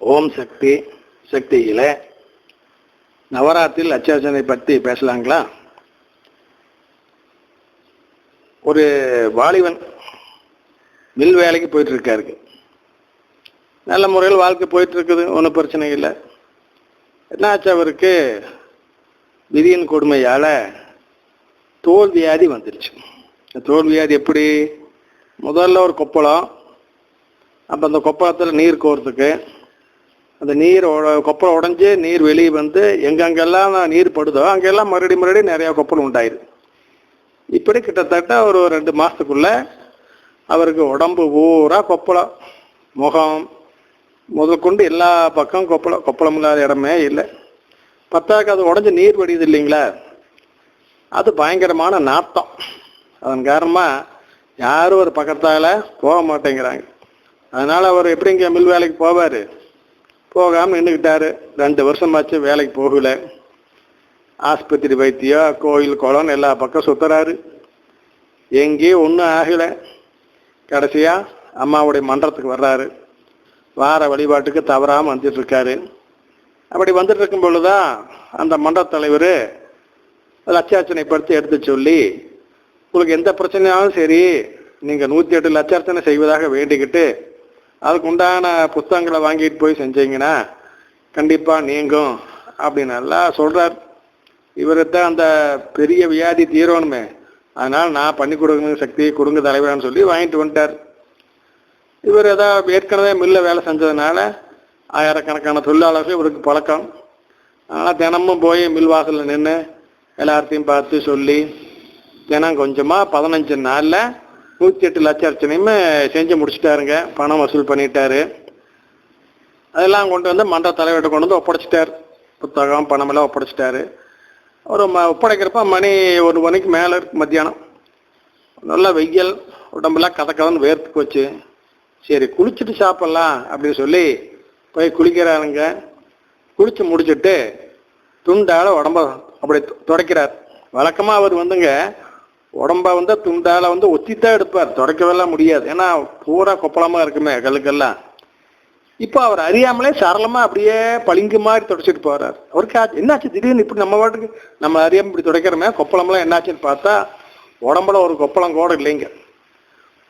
ஓம் சக்தி சக்தியில். நவராத்திரி லட்சார்ச்சனை பற்றி பேசலாங்களா? ஒரு வாலிபன் மில் வேலைக்கு போயிட்டு நல்ல முறையில் வாழ்க்கை போயிட்டுருக்குது ஒன்றும் பிரச்சனை இல்லை. என்னாச்சு அவருக்கு? விதியின் கொடுமையால் தோல் வியாதி வந்துருச்சு. தோல் வியாதி எப்படி? முதல்ல ஒரு கொப்பளம் அப்போ அந்த கொப்பளத்தில் நீர் கோர்த்துக்கு அந்த நீர் உட- கொப்பளம் உடஞ்சி நீர் வெளியே வந்து எங்கெங்கெல்லாம் நீர் படுதோ அங்கெல்லாம் மறுபடி மறுபடியும் நிறையா கொப்பளம் உண்டாயிரு. இப்படி கிட்டத்தட்ட ஒரு ரெண்டு மாதத்துக்குள்ள அவருக்கு உடம்பு பூரா கொப்பளம் முகம் முதல் கொண்டு எல்லா பக்கம் கொப்பளம் கொப்பளம் இல்லாத இடமே இல்லை. பத்தாக்கு அது உடஞ்சி நீர் வடியுது இல்லைங்களா? அது பயங்கரமான நாட்டம் அதன் காரணமாக யாரும் ஒரு பக்கத்தால் போக மாட்டேங்கிறாங்க. அதனால் அவர் எப்படிங்க மில் வேலைக்கு போவார்? போகாமல் நின்றுக்கிட்டாரு ரெண்டு வருஷமாச்சு வேலைக்கு போகல. ஆஸ்பத்திரி வைத்தியம் கோயில் குளம் எல்லா பக்கம் சுற்றுறாரு எங்கேயும் ஒன்றும் ஆகலை. கடைசியாக அம்மாவுடைய மன்றத்துக்கு வர்றாரு. வார வழிபாட்டுக்கு தவறாமல் வந்துட்டுருக்காரு. அப்படி வந்துட்டு இருக்கும் பொழுதுதான் அந்த மன்ற தலைவர் லட்சார்ச்சனை படுத்தி எடுத்து சொல்லி உங்களுக்கு எந்த பிரச்சனையாலும் சரி நீங்கள் நூற்றி எட்டு லட்சார்ச்சனை செய்வதாக வேண்டிக்கிட்டு அதுக்கு உண்டான புத்தகங்களை வாங்கிட்டு போய் செஞ்சீங்கன்னா கண்டிப்பாக நீங்கும் அப்படின்னு நல்லா சொல்கிறார் இவர்தான் அந்த பெரிய வியாதி தீரணுமே. அதனால் நான் பண்ணி கொடுக்கணும் சக்தி கொடுங்க தலைவரான்னு சொல்லி வாங்கிட்டு வந்துட்டார். இவர் ஏதாவது ஏற்கனவே மில்லில் வேலை செஞ்சதுனால ஆயிரக்கணக்கான தொழிலாளர்கள் இவருக்கு பழக்கம். அதனால் தினமும் போய் மில் வாசலில் நின்று எல்லார்த்தையும் பார்த்து சொல்லி தினம் கொஞ்சமாக பதினஞ்சு நாளில் நூற்றி எட்டு லட்ச அர்ச்சனையுமே செஞ்சு முடிச்சிட்டாருங்க. பணம் வசூல் பண்ணிட்டாரு. அதெல்லாம் கொண்டு வந்து மன்ற தலைவர்கிட்ட கொண்டு வந்து ஒப்படைச்சிட்டார். புத்தகம் பணமெல்லாம் ஒப்படைச்சிட்டாரு. ஒரு ம ஒப்படைக்கிறப்ப மணி ஒரு மணிக்கு மேலே இருக்கு மத்தியானம். நல்லா வெயில் உடம்பெல்லாம் கதை கதன்னு வேர்த்து போச்சு. சரி குளிச்சுட்டு சாப்பிட்லாம் அப்படின்னு சொல்லி போய் குளிக்கிறாருங்க. குளித்து முடிச்சுட்டு துண்டால் உடம்ப அப்படி துடைக்கிறார். வழக்கமாக அவர் வந்துங்க உடம்ப வந்து துண்டால வந்து ஒத்தித்தான் எடுப்பார். தொடக்கவெல்லாம் முடியாது. ஏன்னா பூரா கொப்பளமாக இருக்குமே கல்லுக்கெல்லாம். இப்போ அவர் அறியாமலே சரளமாக அப்படியே பளிங்கு மாதிரி துடைச்சிட்டு போறார். அவருக்கு ஆச்சு என்னாச்சு? திடீர்னு இப்படி நம்ம பாட்டுக்கு நம்ம அறியாம இப்படி துடைக்கிறோமே கொப்பளம்லாம் என்னாச்சுன்னு பார்த்தா உடம்புல ஒரு கொப்பளம் கூட இல்லைங்க.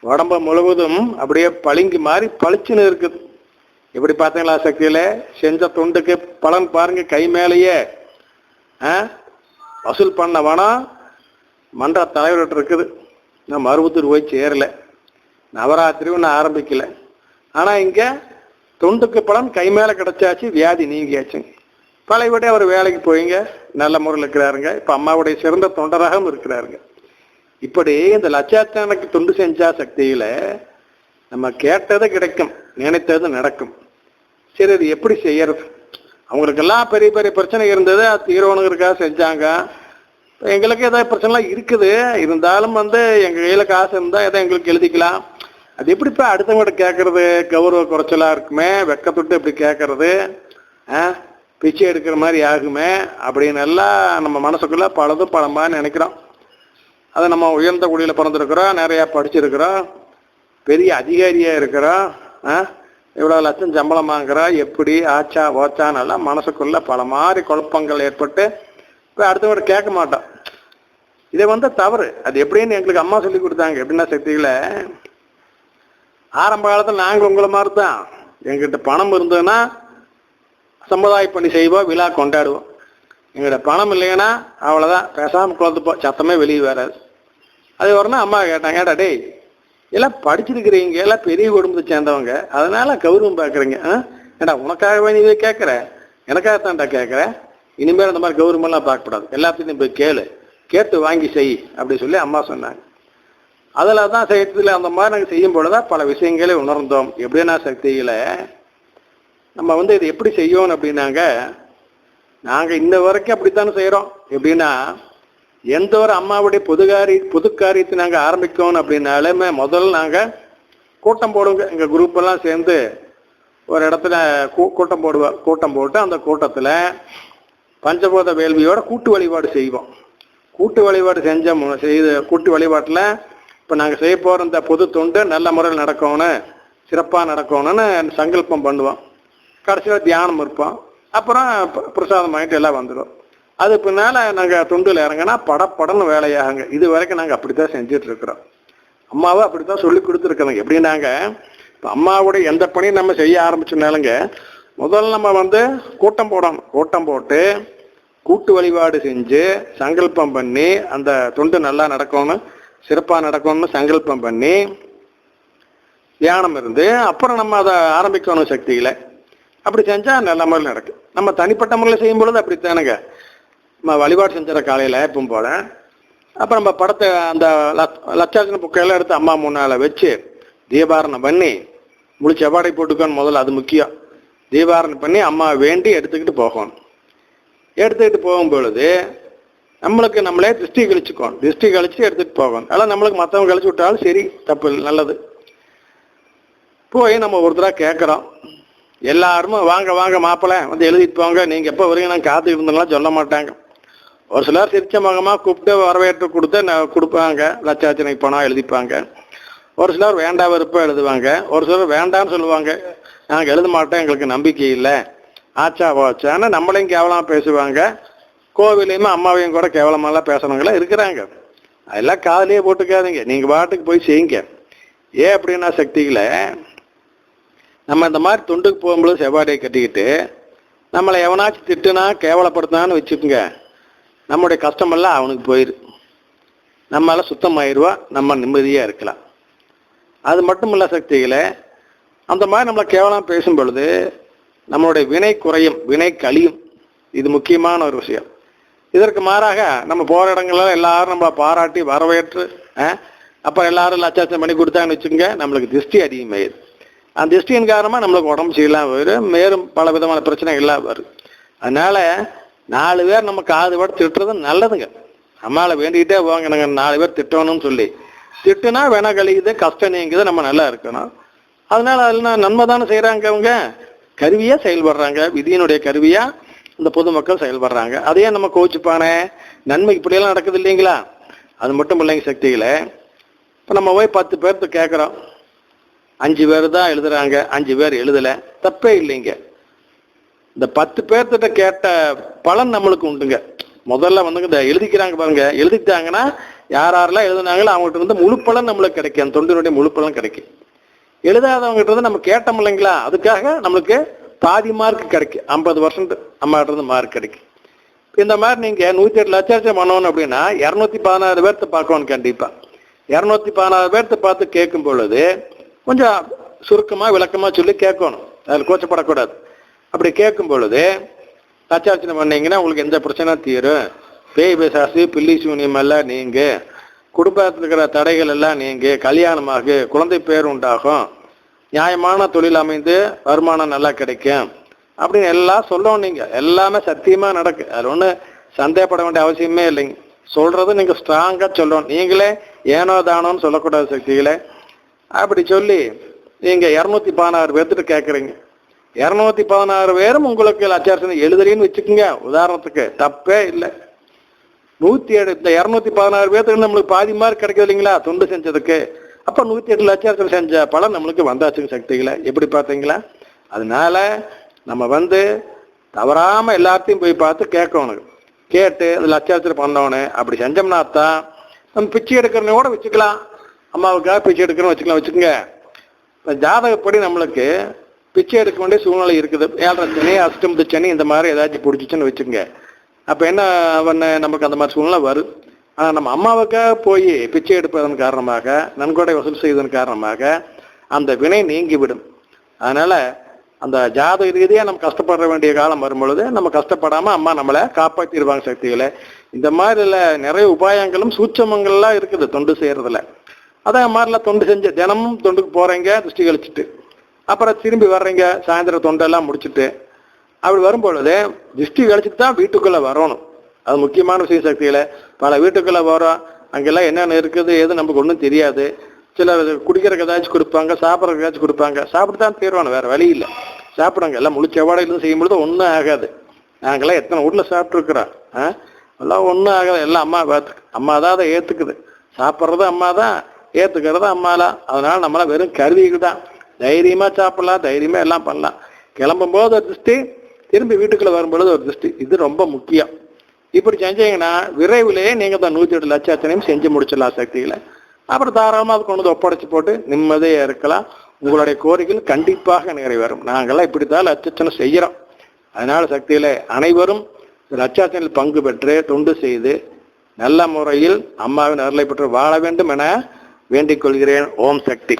உடம்பு முழுவதும் அப்படியே பளிங்கு மாதிரி பளிச்சுன்னு இருக்குது. எப்படி பார்த்தீங்களா சக்தியில? செஞ்ச தொண்டுக்கு பலன் பாருங்க கை மேலேயே. ஆ? வசூல் பண்ண வேணாம் மன்ற தலைவர்கிட்ட இருக்குது. நான் மருவத்தூர் போய் சேரலை. நவராத்திரி ஒன்றும் ஆரம்பிக்கல. ஆனால் இங்கே தொண்டுக்கு படம் கை மேலே கிடைச்சாச்சு வியாதி நீங்கியாச்சுங்க. பழையபடி அவர் வேலைக்கு போயிங்க நல்ல முறையில் இருக்கிறாருங்க. இப்போ அம்மாவுடைய சிறந்த தொண்டராகவும் இருக்கிறாருங்க. இப்படி இந்த லட்சாத்தனுக்கு தொண்டு செஞ்சா சக்தியில் நம்ம கேட்டது கிடைக்கும் நினைத்தது நடக்கும். சரி அது எப்படி செய்யறது? அவங்களுக்கெல்லாம் பெரிய பெரிய பிரச்சனை இருந்தது அது தீரவனுங்கிறக்காக செஞ்சாங்க. எங்களுக்கு ஏதாவது பிரச்சனைலாம் இருக்குது. இருந்தாலும் வந்து எங்கள் கையில் காசு இருந்தால் எதாவது எங்களுக்கு எழுதிக்கலாம். அது எப்படிப்பா அடுத்தவங்கள்ட்ட கேட்கறது கௌரவ குறைச்சலாக இருக்குமே? வெக்கத்தொட்டு இப்படி கேட்குறது ஆ? பிச்சை எடுக்கிற மாதிரி ஆகுமே? அப்படின்னு எல்லாம் நம்ம மனசுக்குள்ளே பலதும் பலமாக நினைக்கிறோம். அதை நம்ம உயர்ந்த குடியில் பிறந்திருக்கிறோம் நிறையா படிச்சிருக்கிறோம் பெரிய அதிகாரியாக இருக்கிறோம் ஆ? இவ்வளோ லட்சம் சம்பளம் வாங்குறோம் எப்படி ஆச்சா ஓச்சான்னு எல்லாம் மனசுக்குள்ளே பல மாதிரி குழப்பங்கள் ஏற்பட்டு போய் அடுத்தவங்க கேட்க மாட்டோம் இதை வந்து தவறு. அது எப்படின்னு எங்களுக்கு அம்மா சொல்லி கொடுத்தாங்க. எப்படின்னா சக்திகளை ஆரம்ப காலத்தில் நாங்கள் உங்களை மாதிரி தான் எங்கிட்ட பணம் இருந்ததுன்னா சமுதாய பணி செய்வோம் விழா கொண்டாடுவோம் எங்கள்கிட்ட பணம் இல்லைன்னா அவ்வளோதான் பேசாமல் குழந்துப்போம் சத்தமே வெளியே வராது. அது வரணும் அம்மா கேட்டாங்க ஏடா டேய் எல்லாம் படிச்சிருக்கிறீங்க. எல்லாம் பெரிய குடும்பத்தை சேர்ந்தவங்க. அதனால கௌரவம் பார்க்குறீங்க. ஆ? ஏடா உனக்காகவே நீ கேட்குற? எனக்காகத்தான்டா கேட்குற? இனிமேல் அந்த மாதிரி கௌரவமெல்லாம் பார்க்கக்கூடாது எல்லாத்தையும் நீ போய் கேளு. கேட்டு வாங்கி செய் அப்படி சொல்லி அம்மா சொன்னாங்க. அதில் தான் சைத்தியில் அந்த மாதிரி நாங்கள் செய்யும் பொழுதுதான் பல விஷயங்களை உணர்ந்தோம். எப்படின்னா சக்தியில் நம்ம வந்து இது எப்படி செய்யணும் அப்படின்னாங்க நாங்கள் இந்த வரைக்கும் அப்படித்தானே செய்கிறோம் எப்படின்னா எந்த ஒரு அம்மாவுடைய பொது காரி புது காரியத்தை நாங்கள் ஆரம்பிக்கணும் அப்படின்னாலுமே முதல்ல நாங்கள் கூட்டம் போடுவோங்க எங்கள் குரூப்பெல்லாம் சேர்ந்து ஒரு இடத்துல கூ- கூட்டம் போடுவோம் கூட்டம் போட்டு அந்த கூட்டத்தில் பஞ்சபூத வேள்வியோட கூட்டு வழிபாடு செய்வோம். கூட்டு வழிபாடு செஞ்ச செய்த கூட்டு வழிபாட்டில் இப்போ நாங்கள் செய்ய போகிற இந்த பொது தொண்டு நல்ல முறையில் நடக்கணும் சிறப்பாக நடக்கணும்னு சங்கல்பம் பண்ணுவோம். கடைசியில் தியானம் இருப்போம். அப்புறம் பிரசாதம் வாங்கிட்டு எல்லாம் வந்துடும் அது பின்னால் நாங்கள் தொண்டில் இறங்கினா படப்படன்னு வேலையாகுங்க. இது வரைக்கும் நாங்கள் அப்படித்தான் செஞ்சுட்டு இருக்கிறோம். அம்மாவை அப்படித்தான் சொல்லி கொடுத்துருக்கணுங்க எப்படின்னாங்க இப்போ அம்மாவோட எந்த பணியும் நம்ம செய்ய ஆரம்பிச்சோம்னாலுங்க முதல்ல நம்ம வந்து கூட்டம் போடணும். கூட்டம் போட்டு கூட்டு வழிபாடு செஞ்சு சங்கல்பம் பண்ணி அந்த தொண்டு நல்லா நடக்கணும் சிறப்பாக நடக்கணும்னு சங்கல்பம் பண்ணி தியானம் இருந்து அப்புறம் நம்ம அதை ஆரம்பிக்கணும் சக்திகளை அப்படி செஞ்சால் நல்ல முறையில் நடக்கும் நம்ம தனிப்பட்ட முறையில் செய்யும் பொழுது அப்படித்தானுங்க. நம்ம வழிபாடு செஞ்சிட காலையில் எப்பவும் போல அப்புறம் நம்ம படத்தை அந்த லட்- புக்கையெல்லாம் எடுத்து அம்மா முன்னால் வச்சு தீபாரணம் பண்ணி முழு செவ்வாடை போட்டுக்கணும் முதல்ல அது முக்கியம். தீபாரணம் பண்ணி அம்மா வேண்டி எடுத்துக்கிட்டு போகணும். எடுத்துக்கிட்டு போகும் பொழுது நம்மளுக்கு நம்மளே திருஷ்டி கழிச்சுக்கணும். திருஷ்டி கழிச்சு எடுத்துகிட்டு போகணும். அதெல்லாம் நம்மளுக்கு மற்றவங்க கழிச்சு விட்டாலும் சரி தப்பு நல்லது. போய் நம்ம ஒருத்தராக கேட்குறோம். எல்லாருமே வாங்க வாங்க மாப்பிள்ளை வந்து எழுதிட்டு போங்க. நீங்கள் எப்போ வரீங்க நான் காத்து இருந்தெல்லாம் சொல்ல மாட்டாங்க. ஒரு சிலர் சிரிச்ச முகமாக கூப்பிட்டு வரவேற்று கொடுத்து நான் கொடுப்பாங்க. லட்சாச்சனைக்கு பணம் எழுதிப்பாங்க. ஒரு சிலர் வேண்டா விருப்பம் எழுதுவாங்க. ஒரு சிலர் வேண்டாம்னு சொல்லுவாங்க. நாங்கள் எழுத மாட்டோம் எங்களுக்கு நம்பிக்கை இல்லை. ஆச்சா போச்சான்னு நம்மளையும் கேவலமாக பேசுவாங்க. கோவிலையுமே அம்மாவையும் கூட கேவலமாலாம் பேசுகிறவங்களாம் இருக்கிறாங்க. அதெல்லாம் காதலையே போட்டுக்காதீங்க. நீங்கள் பாட்டுக்கு போய் செய்யுங்க. ஏன் அப்படின்னா சக்திகளை நம்ம இந்த மாதிரி தொண்டுக்கு போகும்போது செவ்வாடையை கட்டிக்கிட்டு நம்மளை எவனாச்சும் திட்டுனா கேவலப்படுத்தினான்னு வச்சுக்கோங்க. நம்முடைய கஷ்டமெல்லாம் அவனுக்கு போயிரு. நம்மளால் சுத்தமாயிருவா. நம்ம நிம்மதியாக இருக்கலாம். அது மட்டும் இல்லை சக்திகளை அந்த மாதிரி நம்மளை கேவலம் பேசும் பொழுது நம்மளுடைய வினை குறையும் வினை கழியும். இது முக்கியமான ஒரு விஷயம். இதற்கு மாறாக நம்ம போகிற இடங்கள்ல எல்லாரும் நம்மளை பாராட்டி வரவேற்று அப்புறம் எல்லாரும் லட்சாச்சம் பண்ணி கொடுத்தாங்கன்னு வச்சுங்க நம்மளுக்கு திருஷ்டி அதிகமாயிடுது அந்த திருஷ்டியின் காரணமாக நம்மளுக்கு உடம்பு சரியில்லாமல் வரும் மேலும் பல விதமான பிரச்சனைகள்லாம் வரும். அதனால் நாலு பேர் நம்ம காது விட திட்டுறது நல்லதுங்க. அம்மாவை வேண்டிக்கிட்டே போவாங்க நாங்கள் நாலு பேர் திட்டணும்னு சொல்லி. திட்டுனா வேணா கழிக்குது கஷ்டம் நீங்குது நம்ம நல்லா இருக்கணும். அதனால அதில் நான் நன்மை தானே செய்கிறாங்க அவங்க கருவியாக செயல்படுறாங்க. விதியினுடைய கருவியாக இந்த பொதுமக்கள் செயல்படுறாங்க. அதையே நம்ம கோச்சுப்பானே நன்மை இப்படியெல்லாம் நடக்குது இல்லைங்களா? அது மட்டும் இல்லைங்க சக்திகளை இப்போ நம்ம போய் பத்து பேர்த்து கேட்குறோம் அஞ்சு பேர் தான் எழுதுறாங்க. அஞ்சு பேர் எழுதலை. தப்பே இல்லைங்க. இந்த பத்து பேர்த்திட்ட கேட்ட பலன் நம்மளுக்கு உண்டுங்க. முதல்ல வந்து இந்த எழுதிக்கிறாங்க பாருங்க. எழுதிட்டாங்கன்னா யார் யாரெல்லாம் எழுதுனாங்களோ அவங்ககிட்ட வந்து முழு பலன் நம்மளுக்கு கிடைக்கும். அந்த தொண்டினுடைய முழு பலன் கிடைக்கும். எழுதாதவங்ககிட்ட இருந்து நம்ம கேட்டோம் இல்லைங்களா? அதுக்காக நம்மளுக்கு பாதி மார்க் கிடைக்கும். ஐம்பது பர்சன்ட் அம்மாட்ட இருந்து மார்க் கிடைக்கும். இந்த மாதிரி நீங்கள் நூற்றி எட்டு லட்சம் பண்ணணும் அப்படின்னா இரநூத்தி பதினாறு பேர்த்த பார்க்கணும் கண்டிப்பாக இரநூத்தி பதினாறு பேர்த்த பார்த்து கேட்கும் பொழுது கொஞ்சம் சுருக்கமாக விளக்கமாக சொல்லி கேட்கணும். அதில் கோச்சப்படக்கூடாது. அப்படி கேட்கும் பொழுது லட்சார்ச்சனை பண்ணீங்கன்னா உங்களுக்கு எந்த பிரச்சனையும் தீரும். பேய் பேசாசி பில்லி சூனியம் எல்லாம் நீங்கள் குடும்பத்தில் இருக்கிற தடைகள் எல்லாம் நீங்கி கல்யாணமாகு குழந்தை பேர் உண்டாகும். நியாயமான தொழில் அமைந்து வருமானம் நல்லா கிடைக்கும். அப்படின்னு எல்லாம் சொல்லணும் நீங்கள் எல்லாமே சத்தியமாக நடக்கு. அது ஒன்றும் சந்தேகப்பட வேண்டிய அவசியமே இல்லைங்க. சொல்கிறது நீங்கள் ஸ்ட்ராங்காக சொல்லணும். நீங்களே ஏனோ தானோன்னு சொல்லக்கூடாது சக்திகளே. அப்படி சொல்லி நீங்கள் இரநூத்தி பதினாறு பேர்த்துட்டு கேட்குறீங்க இரநூத்தி பதினாறு பேரும் உங்களுக்கு லட்சார்ச்சனை எழுதுறீன்னு வச்சுக்கோங்க. உதாரணத்துக்கு தப்பே இல்லை. நூத்தி ஏழு இந்த இரநூத்தி பதினாறு பேர்த்துக்கு நம்மளுக்கு பாதி மார்க் கிடைக்குது இல்லைங்களா? தொண்டு செஞ்சதுக்கு. அப்ப நூத்தி எட்டு லட்சத்தில் செஞ்ச பலன் நம்மளுக்கு வந்தாச்சுங்க சக்திகளை எப்படி பார்த்தீங்களா? அதனால நம்ம வந்து தவறாம எல்லாத்தையும் போய் பார்த்து கேட்கணும். கேட்டு அது லட்சாச்சரம் பண்ணவனு அப்படி செஞ்சோம்னா தான் நம்ம பிச்சை எடுக்கிறனே கூட வச்சுக்கலாம். அம்மாவுக்காக பிச்சை எடுக்கிறோம் வச்சுக்கலாம். வச்சுக்கோங்க. ஜாதகப்படி நம்மளுக்கு பிச்சை எடுக்க வேண்டிய சூழ்நிலை இருக்குது. ஏழரை சனி அஷ்டமத்து சனி இந்த மாதிரி ஏதாச்சும் பிடிச்சிச்சுன்னு வச்சுக்கோங்க. அப்போ என்ன பண்ண நமக்கு அந்த மாதிரி சூழ்நிலை வரும் ஆனால் நம்ம அம்மாவுக்காக போய் பிச்சை எடுப்பதன் காரணமாக நன்கொடை வசூல் செய்வதன் காரணமாக அந்த வினை நீங்கிவிடும். அதனால் அந்த ஜாதக ரீதியாக நம்ம கஷ்டப்பட வேண்டிய காலம் வரும்பொழுது நம்ம கஷ்டப்படாமல் அம்மா நம்மளை காப்பாற்றிடுவாங்க சக்திகளை. இந்த மாதிரில நிறைய உபாயங்களும் சூட்சமங்கள்லாம் இருக்குது தொண்டு செய்கிறதுல அதே மாதிரிலாம் தொண்டு செஞ்சு தினமும் தொண்டுக்கு போகிறீங்க திருஷ்டி கழிச்சிட்டு. அப்புறம் திரும்பி வர்றீங்க சாயந்தரம் தொண்டெல்லாம் முடிச்சிட்டு. அப்படி வரும்பொழுது திருஷ்டி கழிச்சிட்டு தான் வீட்டுக்குள்ளே வரணும். அது முக்கியமான விஷயம் சக்திகளை. பல வீட்டுக்குள்ளே வரோம் அங்கெல்லாம் என்னென்ன இருக்குது எது நமக்கு ஒன்றும் தெரியாது. சிலர் குடிக்கிறக்கு ஏதாச்சும் கொடுப்பாங்க சாப்பிட்றதுக்கு ஏதாச்சும் கொடுப்பாங்க. சாப்பிட்டு தான் தீர்வானு வேறு வழி இல்லை. சாப்பிடுங்க எல்லாம் முழு செவ்வாடையிலும் செய்யும்பொழுது ஒன்றும் ஆகாது. நாங்கெல்லாம் எத்தனை வீட்டில் சாப்பிட்ருக்குறோம் ஆ? எல்லாம் ஒன்றும் ஆகாது. எல்லாம் அம்மா பார்த்து அம்மா தான் அதை ஏற்றுக்குது சாப்பிட்றது அம்மா தான் ஏற்றுக்கிறது அம்மாலாம் அதனால் நம்மளாம் வெறும் கருவிகள் தான். தைரியமாக சாப்பிட்லாம் தைரியமாக எல்லாம் பண்ணலாம். கிளம்பும் போது ஒரு திருஷ்டி திரும்பி வீட்டுக்குள்ளே வரும்பொழுது ஒரு திருஷ்டி. இது ரொம்ப முக்கியம். இப்படி செஞ்சீங்கன்னா விரைவிலேயே நீங்கள் தான் நூற்றி எட்டு லட்சத்தனையும் செஞ்சு முடிச்சிடலாம் சக்தியில். அப்புறம் தாராளமாக அது கொண்டு வந்து ஒப்படைச்சு போட்டு நிம்மதியாக இருக்கலாம். உங்களுடைய கோரிக்கைகள் கண்டிப்பாக நிறைவேறும். நாங்கள்லாம் இப்படித்தான் லட்சத்தனை செய்கிறோம் அதனால் சக்தியில் அனைவரும் லட்சாத்தனில் பங்கு பெற்று தொண்டு செய்து நல்ல முறையில் அம்மாவின் அருளை பெற்று வாழ வேண்டும் என வேண்டிக் கொள்கிறேன். ஓம் சக்தி.